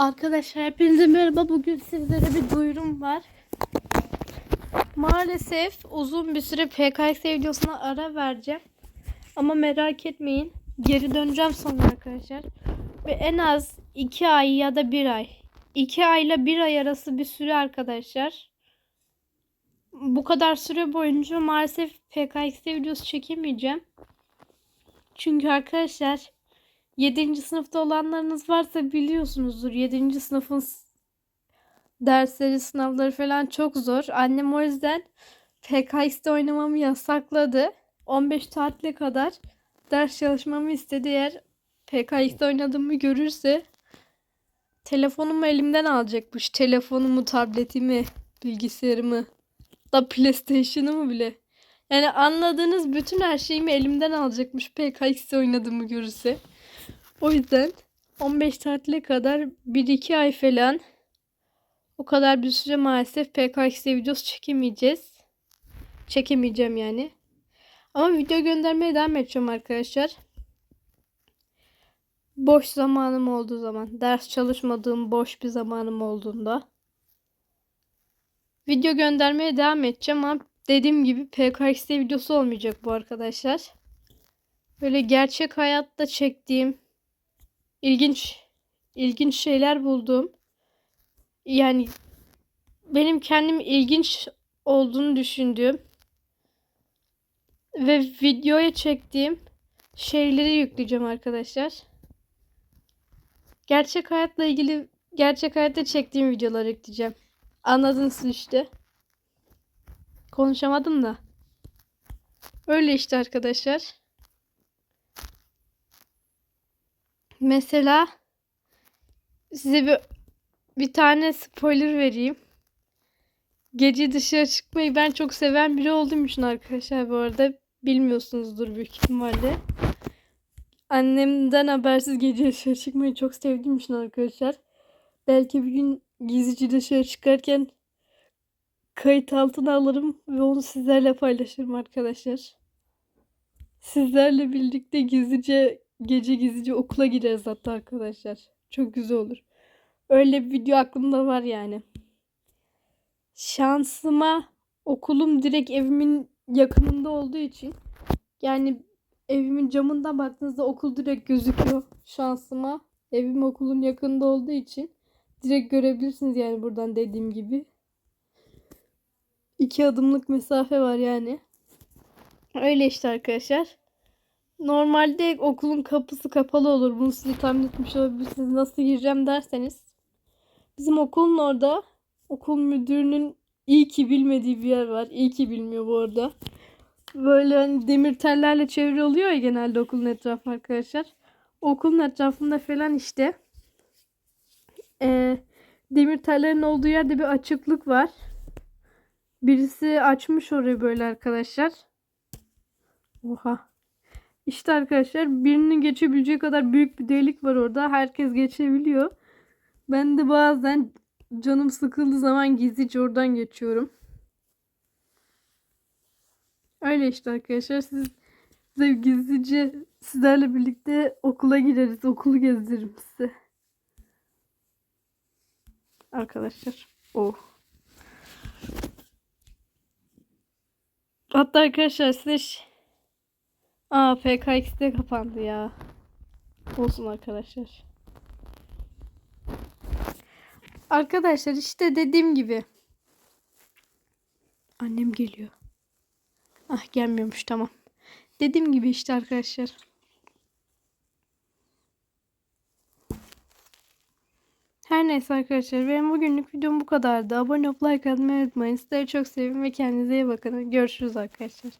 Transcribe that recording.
Arkadaşlar hepinize merhaba. Bugün sizlere bir duyurum var. Maalesef uzun bir süre PKX videosuna ara vereceğim. Ama merak etmeyin. Geri döneceğim sonra arkadaşlar. Ve en az 2 ay ya da 1 ay. 2 ayla 1 ay arası bir süre arkadaşlar. Bu kadar süre boyunca maalesef PKX videosu çekemeyeceğim. Çünkü arkadaşlar 7. sınıfta olanlarınız varsa biliyorsunuzdur. 7. sınıfın dersleri, sınavları falan çok zor. Annem o yüzden PKX'de oynamamı yasakladı. 15 tatile kadar ders çalışmamı istedi. Eğer PKX'de oynadığımı görürse telefonumu elimden alacakmış. Telefonumu, tabletimi, bilgisayarımı da PlayStation'ımı bile. Yani anladığınız bütün her şeyimi elimden alacakmış PKX'de oynadığımı görürse. O yüzden 15 tatile kadar 1-2 ay falan o kadar bir süre maalesef PKX'de videosu çekemeyeceğiz. Çekemeyeceğim yani. Ama video göndermeye devam edeceğim arkadaşlar. Boş zamanım olduğu zaman, ders çalışmadığım boş bir zamanım olduğunda video göndermeye devam edeceğim ama dediğim gibi PKX'de videosu olmayacak bu arkadaşlar. Böyle gerçek hayatta çektiğim ilginç ilginç şeyler buldum. Yani benim kendim ilginç olduğunu düşündüğüm ve videoya çektiğim şeyleri yükleyeceğim arkadaşlar. Gerçek hayatla ilgili gerçek hayatta çektiğim videoları yükleyeceğim. Anladınız işte. Konuşamadım da. Öyle işte arkadaşlar. Mesela size bir bir tane spoiler vereyim. Gece dışarı çıkmayı ben çok seven biri olduğum için arkadaşlar bu arada bilmiyorsunuzdur büyük ihtimalle. Annemden habersiz gece dışarı çıkmayı çok sevdiğim için arkadaşlar. Belki bir gün gizlice dışarı çıkarken kayıt altına alırım ve onu sizlerle paylaşırım arkadaşlar. Sizlerle birlikte gizlice gece gizlice okula gideriz hatta arkadaşlar. Çok güzel olur. Öyle bir video aklımda var yani. Şansıma okulum direkt evimin yakınında olduğu için yani evimin camından baktığınızda okul direkt gözüküyor. Şansıma evim okulun yakında olduğu için direkt görebilirsiniz yani buradan dediğim gibi. İki adımlık mesafe var yani. Öyle işte arkadaşlar. Normalde okulun kapısı kapalı olur. Bunu size tahmin etmiş olabilirsiniz. Nasıl gireceğim derseniz. Bizim okulun orada okul müdürünün iyi ki bilmediği bir yer var. İyi ki bilmiyor bu arada. Böyle hani demir tellerle çevre oluyor ya genelde okulun etrafı arkadaşlar. Okulun etrafında falan işte eee, demir tellerin olduğu yerde bir açıklık var. Birisi açmış orayı böyle arkadaşlar. Oha. İşte arkadaşlar birinin geçebileceği kadar büyük bir delik var orada. Herkes geçebiliyor. Ben de bazen canım sıkıldığı zaman gizlice oradan geçiyorum. Öyle işte arkadaşlar. Siz size gizlice sizlerle birlikte okula gideriz. Okulu gezdiririm size. Arkadaşlar. Oh. Hatta arkadaşlar size Aa PKX'de kapandı ya. Olsun arkadaşlar. Arkadaşlar işte dediğim gibi. Annem geliyor. Ah gelmiyormuş tamam. Dediğim gibi işte arkadaşlar. Her neyse arkadaşlar benim bugünlük videom bu kadardı. Abone olup like atmayı unutmayın. Sizleri çok seviyorum ve kendinize iyi bakın. Görüşürüz arkadaşlar.